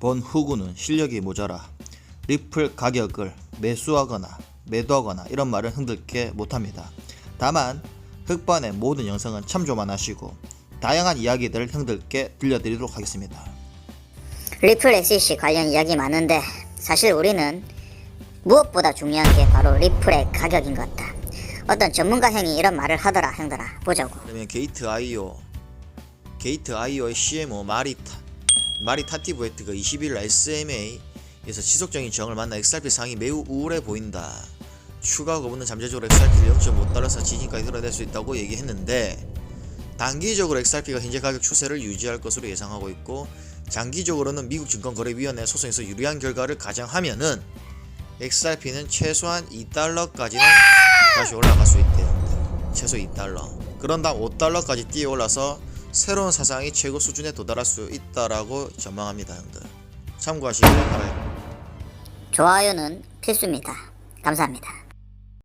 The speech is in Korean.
본 후구는 실력이 모자라 리플 가격을 매수하거나 매도하거나 이런 말을 흔들게 못합니다. 다만 흑반의 모든 영상은 참조만 하시고 다양한 이야기들을 형들께 들려드리도록 하겠습니다. 리플 SEC 관련 이야기 많은데 사실 우리는 무엇보다 중요한 게 바로 리플의 가격인 것 같다. 어떤 전문가 형이 이런 말을 하더라 형들아 보자고. 그러면 게이트 IO 게이트 IO의 CMO 마리타 마리 타티브에트가 20일 SMA에서 지속적인 저항을 만나 XRP 상이 매우 우울해 보인다. 추가 거부는 잠재적으로 XRP를 0.5달러에서 지진까지 끌어낼 수 있다고 얘기했는데 단기적으로 XRP가 현재 가격 추세를 유지할 것으로 예상하고 있고 장기적으로는 미국 증권거래위원회 소송에서 유리한 결과를 가정하면은 XRP는 최소한 2달러까지는 다시 올라갈 수 있대요. 최소 2달러. 그런 다음 5달러까지 뛰어 올라서 새로운 사상이 최고 수준에 도달할 수 있다라고 전망합니다, 형들. 참고하시길 바라요. 좋아요는 필수입니다. 감사합니다.